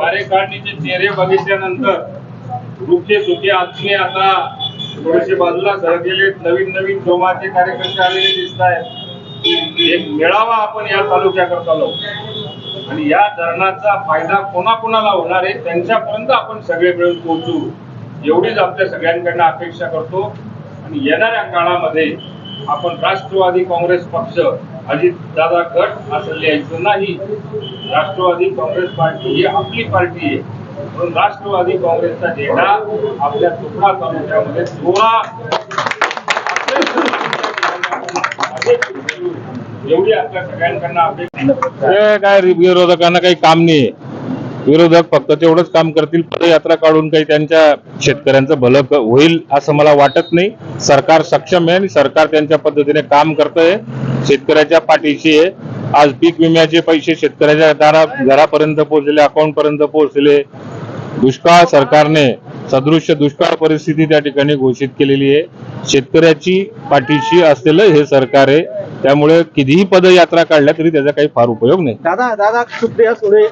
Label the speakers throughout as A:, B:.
A: कार्यकारिणीचे चेहरे बघितल्यानंतर वृक्षे सुखे आत्मे आता थोडेसे बाजूला सरकलेले नवीन नवीन जोमाचे कार्यकर्ते आलेले दिसत आहेत एक मेळावा आपण या तालुक्याकरता लावू. आणि या धरणाचा फायदा कोणाकोणाला होणार आहे त्यांच्यापर्यंत आपण सगळे मिळून पोहोचू. एवढीच आपल्या सगळ्यांकडनं अपेक्षा करतो. आणि येणाऱ्या काळामध्ये आपण राष्ट्रवादी काँग्रेस पक्ष अजित दादा गट असं लिहायचं नाही. राष्ट्रवादी काँग्रेस पार्टी ही आपली पार्टी आहे. म्हणून राष्ट्रवादी काँग्रेसचा झेंडा आपल्या तुकडा तालुक्यामध्ये सोळा एवढी आपल्या सगळ्यांकडनं अपेक्षा
B: काय विरोधकांना काही काम नाही विरोधक फक्त तेवढंच काम करतील पदयात्रा काढून काही त्यांच्या शेतकऱ्यांचं भलं होईल असं मला वाटत नाही. सरकार सक्षम आहे आणि सरकार त्यांच्या पद्धतीने काम करतंय. शेतकऱ्याच्या पाठीशी आहे. आज पीक विम्याचे पैसे शेतकऱ्याच्या दारा घरापर्यंत पोहोचले अकाउंट पर्यंत पोहोचले. दुष्काळ सरकारने सदृश्य दुष्काळ परिस्थिती त्या ठिकाणी घोषित केलेली आहे. शेतकऱ्याची पाठीशी असलेलं हे सरकार आहे. त्यामुळे कितीही पदयात्रा काढल्या तरी त्याचा काही फार उपयोग नाही.
C: दादा दादा सुप्रिया सुळे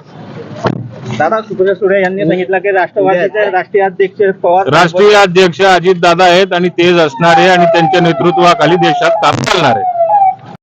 C: दादा सुप्रिया सुळे यांनी सांगितलं की राष्ट्रवादीचे राष्ट्रीय अध्यक्ष पवार
B: राष्ट्रीय अध्यक्ष अजित दादा आहेत आणि तेच असणारे आणि त्यांच्या नेतृत्वाखाली देशात काम चालणार आहे.